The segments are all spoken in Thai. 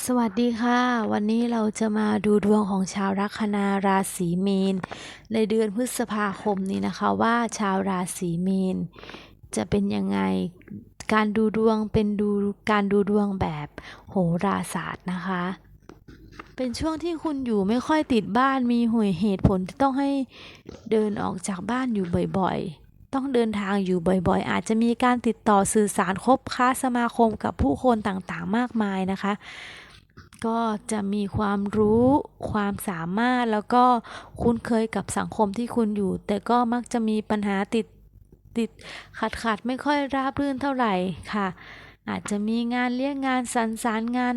สวัสดีค่ะ วันนี้เราจะมาดูดวงของชาวลัคนาราศีมีน ในเดือนพฤษภาคมนี้นะคะว่าชาวราศีมีน จะเป็นยังไงการดูดวงเป็นดูการดูดวงแบบโหราศาสตร์นะคะ เป็นช่วงที่คุณอยู่ไม่ค่อยติดบ้านมีห่วยเหตุผลที่ต้องให้เดินออกจากบ้านอยู่บ่อยๆ ต้องเดินทางอยู่บ่อยๆ อาจจะมีการติดต่อสื่อสารคบค้าสมาคมกับผู้คนต่างๆ มากมายนะคะ ก็จะมีความรู้ความสามารถแล้วก็คุ้นเคยกับสังคมที่คุณอยู่ แต่ก็มักจะมีปัญหาติดติดขัดขัดไม่ค่อยราบรื่นเท่าไหร่ค่ะ อาจจะมีงานเลี้ยงงานสันสารงาน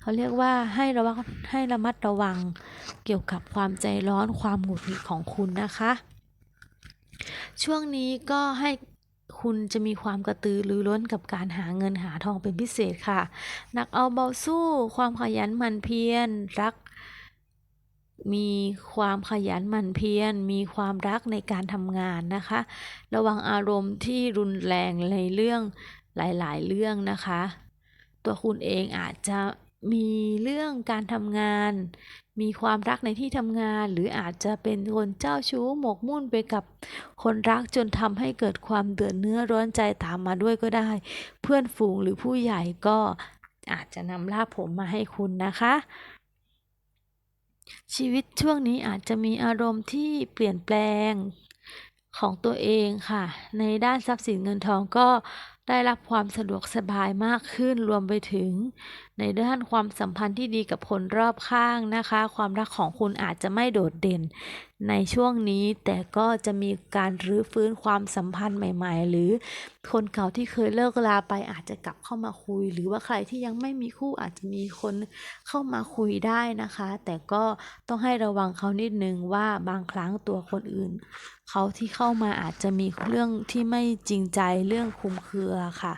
เขาเรียกว่าให้ระวังให้ระมัดระวังเกี่ยวกับความใจร้อนความหงุดหงิดของคุณนะคะ ช่วงนี้ก็ให้คุณจะมีความกระตือรือร้นกับการหาเงินหาทองเป็นพิเศษค่ะ หนักเอาเบาสู้ ความขยันหมั่นเพียร รัก มีความขยันหมั่นเพียร มีความรักในการทำงานนะคะ ระวังอารมณ์ที่รุนแรงในเรื่องหลาย ๆ เรื่องนะคะ ตัวคุณเองอาจจะ มีเรื่องการทำงาน มีความรักในที่ทำงาน หรืออาจจะเป็นคนเจ้าชู้หมกมุ่นไปกับคนรักจนทำให้เกิดความเดือดเนื้อร้อนใจตามมาด้วยก็ได้ เพื่อนฝูงหรือผู้ใหญ่ก็อาจจะนำลาภผมมาให้คุณนะคะ ชีวิตช่วงนี้อาจจะมีอารมณ์ที่เปลี่ยนแปลงของตัวเองค่ะ ในด้านทรัพย์สินเงินทองก็ ได้รับความสะดวกสบายมากขึ้นรวมไปถึง ในด้านความสัมพันธ์ที่ดีกับคนรอบข้างนะคะ ความรักของคุณอาจจะไม่โดดเด่นในช่วงนี้แต่ก็จะมีการรื้อฟื้นความสัมพันธ์ใหม่ ๆ หรือคนเก่าที่เคยเลิกลาไปอาจจะกลับเข้ามาคุย หรือว่าใครที่ยังไม่มีคู่อาจจะมีคนเข้ามาคุยได้นะคะ แต่ก็ต้องให้ระวังเขานิดนึงว่าบางครั้งตัวคนอื่น เขาที่เข้ามาอาจจะมีเรื่องที่ไม่จริงใจเรื่องคุมเครือค่ะ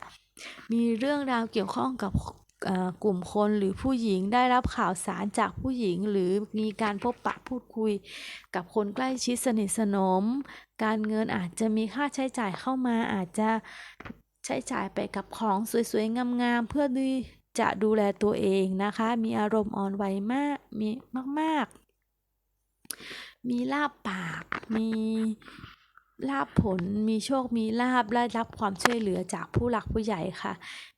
มีเรื่องราวเกี่ยวข้องกับ กลุ่มคนหรือผู้หญิงได้รับข่าวสารจากผู้หญิง หรือมีการพบปะพูดคุย กับคนใกล้ชิดสนิทสนม การเงินอาจจะมีค่าใช้จ่ายเข้ามาอาจจะใช้จ่ายไปกับของสวยๆงามๆเพื่อที่จะดูแลตัวเองนะคะ มีอารมณ์อ่อนไหวมากมีมาก ๆ มีลาบปาก มี ลาบผลมีโชคมีลาบได้รับความช่วยเหลือจากผู้หลักผู้ใหญ่ค่ะ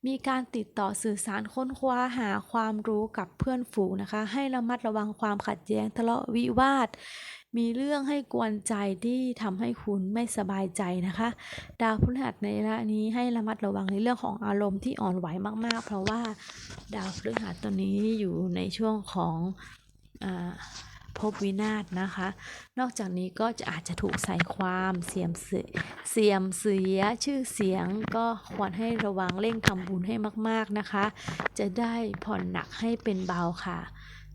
มีการติดต่อสื่อสารค้นคว้าหาความรู้กับเพื่อนฝูงนะคะ ให้ระมัดระวังความขัดแย้งทะเลาะวิวาท มีเรื่องให้กวนใจที่ทำให้คุณไม่สบายใจนะคะ ดาวพฤหัสในระนี้ให้ระมัดระวังในเรื่องของอารมณ์ที่อ่อนไหวมากๆ เพราะว่าดาวพฤหัสตอนนี้อยู่ในช่วงของอา ภพวินาศนะคะ นอกจากนี้ก็จะอาจจะถูกใส่ความเสียมเสียเสียมเสียชื่อเสียงก็ควรให้ระวังเร่งทำบุญให้มากๆนะคะ จะได้ผ่อนหนักให้เป็นเบาค่ะ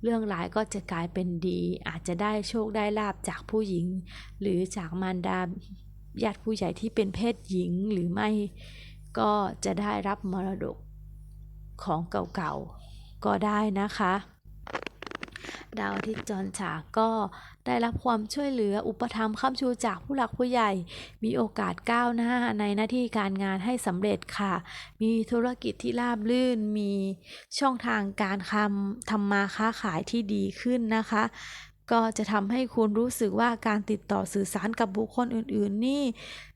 เรื่องร้ายก็จะกลายเป็นดี อาจจะได้โชคได้ลาบจากผู้หญิง หรือจากมารดาญาติผู้ใหญ่ที่เป็นเพศหญิงหรือไม่ก็จะได้รับมรดกของเก่าๆก็ได้นะคะ ดาวอาทิตย์จรฉากก็ได้รับความช่วยเหลืออุปถัมภ์ค้ำชูจากผู้หลักผู้ใหญ่ มีโอกาสก้าวหน้าในหน้าที่การงานให้สำเร็จค่ะ มีธุรกิจที่ราบรื่น มีช่องทางการคำทำมาค้าขายที่ดีขึ้นนะคะ ก็จะทำให้คุณรู้สึกว่าการติดต่อสื่อสารกับบุคคลอื่น ๆ นี่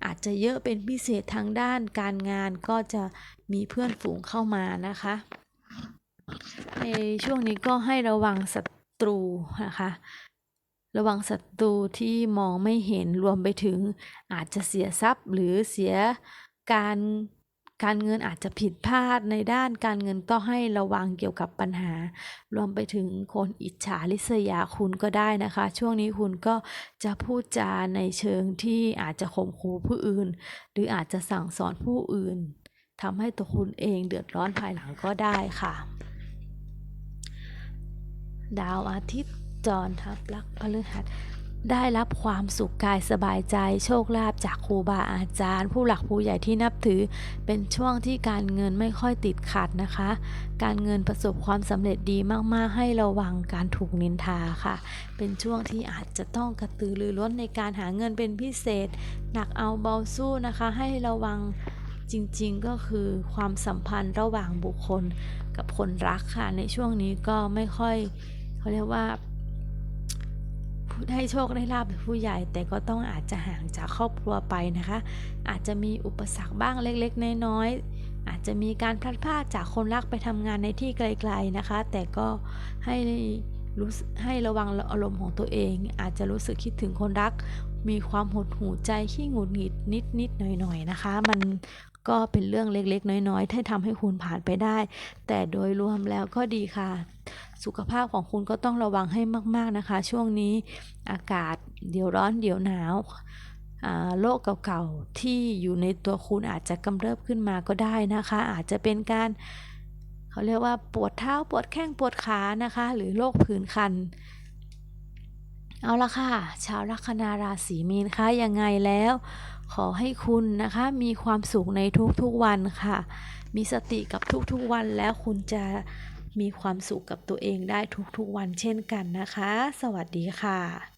อาจจะเยอะเป็นพิเศษทางด้านการงานก็จะมีเพื่อนฝูงเข้ามานะคะในช่วงนี้ก็ให้ระวังศั ตรูนะคะระวังศัตรูที่มองไม่เห็นรวมไปถึงอาจจะเสียทรัพย์ หรือเสียการการเงินอาจจะผิดพลาดในด้านการเงินก็ให้ระวังเกี่ยวกับปัญหา รวมไปถึงคนอิจฉาริษยาคุณก็ได้นะคะ ช่วงนี้คุณก็จะพูดจาในเชิงที่อาจจะข่มขู่ผู้อื่น หรืออาจจะสั่งสอนผู้อื่นทำให้ตัวคุณเองเดือดร้อนภายหลังก็ได้ค่ะ ดาวอาทิตย์จรทับลักพฤหัสได้รับความสุขกายสบายใจโชคลาภจากครูบาอาจารย์ ผู้หลักผู้ใหญ่ที่นับถือ เป็นช่วงที่การเงินไม่ค่อยติดขัดนะคะ การเงินประสบความสำเร็จดีมาก ๆ ให้ระวังการถูกนินทาค่ะ เป็นช่วงที่อาจจะต้องกระตือรือร้นในการหาเงินเป็นพิเศษ หนักเอาเบาสู้นะคะ ให้ระวังจริงๆก็คือความสัมพันธ์ระหว่างบุคคลกับคนรักค่ะในช่วงนี้ก็ไม่ค่อย เขาเรียกว่าพูดให้โชคได้ลาบจากผู้ใหญ่แต่ก็ต้องอาจจะห่างจากครอบครัวไปนะคะ อาจจะมีอุปสรรคบ้างเล็กๆ น้อยๆอาจจะมีการพลัดพรากจากคนรักไปทำงานในที่ไกล ๆนะคะ แต่ก็ให้รู้ให้ระวังอารมณ์ของตัวเอง อาจจะรู้สึกคิดถึงคนรัก มีความหดหู่ใจขี้หงุดหงิดนิดๆหน่อยๆนะคะ มัน ก็เป็นเรื่องเล็กๆ น้อยๆที่ทำให้คุณผ่านไปได้ แต่โดยรวมแล้วก็ดีค่ะ สุขภาพของคุณก็ต้องระวังให้มากๆนะคะ ช่วงนี้อากาศเดี๋ยวร้อนเดี๋ยวหนาวโรคเก่าๆ ที่อยู่ในตัวคุณอาจจะกำเริบขึ้นมาก็ได้นะคะ อาจจะเป็นการเขาเรียกว่าปวดเท้าปวดแข้งปวดขานะคะ หรือโรคผื่นคัน เอาละค่ะ ชาวลัคนาราศีมีนคะยังไงแล้ว ขอให้คุณนะคะมีความสุขในทุกๆวันค่ะ มีสติกับทุกๆวันแล้วคุณจะมีความสุขกับตัวเองได้ทุกๆวันเช่นกันนะคะ สวัสดีค่ะ